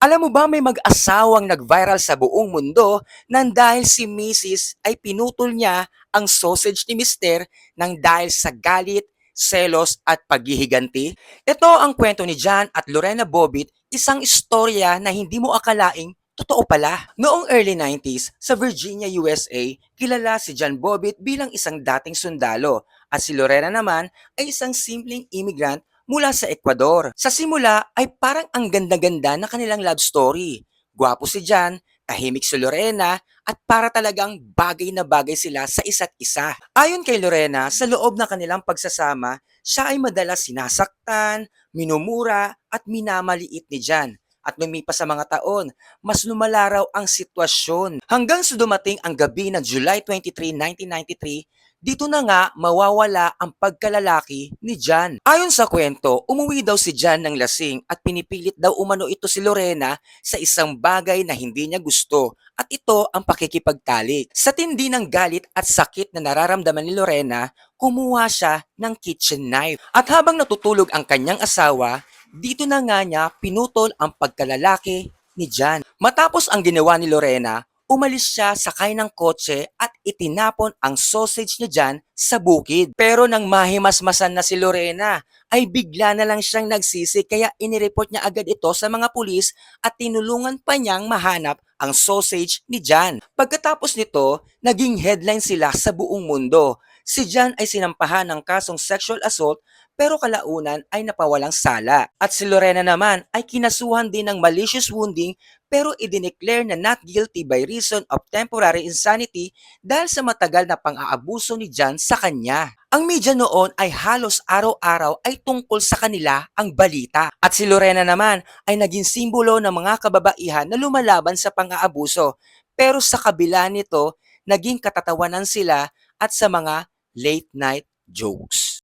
Alam mo ba may mag-asawang nag-viral sa buong mundo nang dahil si Mrs. ay pinutol niya ang sausage ni Mr. nang dahil sa galit, selos at paghihiganti? Ito ang kwento ni John at Lorena Bobbitt, isang istorya na hindi mo akalaing totoo pala. Noong early 90s, sa Virginia, USA, kilala si John Bobbitt bilang isang dating sundalo at si Lorena naman ay isang simpleng immigrant mula sa Ecuador. Sa simula ay parang ang ganda-ganda na kanilang love story. Gwapo si Jan, tahimik si Lorena, at para talagang bagay na bagay sila sa isa't isa. Ayon kay Lorena, sa loob ng kanilang pagsasama, siya ay madalas sinasaktan, minumura, at minamaliit ni Jan. At lumipas sa mga taon, mas lumala raw ang sitwasyon. Hanggang sa dumating ang gabi ng July 23, 1993, dito na nga mawawala ang pagkalalaki ni Jan. Ayon sa kwento, umuwi daw si Jan ng lasing at pinipilit daw umano ito si Lorena sa isang bagay na hindi niya gusto at ito ang pakikipagtalik. Sa tindi ng galit at sakit na nararamdaman ni Lorena, kumuha siya ng kitchen knife. At habang natutulog ang kanyang asawa, dito na nga niya pinutol ang pagkalalaki ni Jan. Matapos ang ginawa ni Lorena, umalis siya sakay ng kotse at itinapon ang sausage ni Jan sa bukid. Pero nang mahimasmasan na si Lorena, ay bigla na lang siyang nagsisi kaya inireport niya agad ito sa mga pulis at tinulungan pa niyang mahanap ang sausage ni Jan. Pagkatapos nito, naging headline sila sa buong mundo. Si Jan ay sinampahan ng kasong sexual assault pero kalaunan ay napawalang sala. At si Lorena naman ay kinasuhan din ng malicious wounding pero idineclare na not guilty by reason of temporary insanity dahil sa matagal na pang-aabuso ni Jan sa kanya. Ang media noon ay halos araw-araw ay tungkol sa kanila ang balita. At si Lorena naman ay naging simbolo ng mga kababaihan na lumalaban sa pang-aabuso. Pero sa kabila nito, naging katatawanan sila at sa mga late night jokes.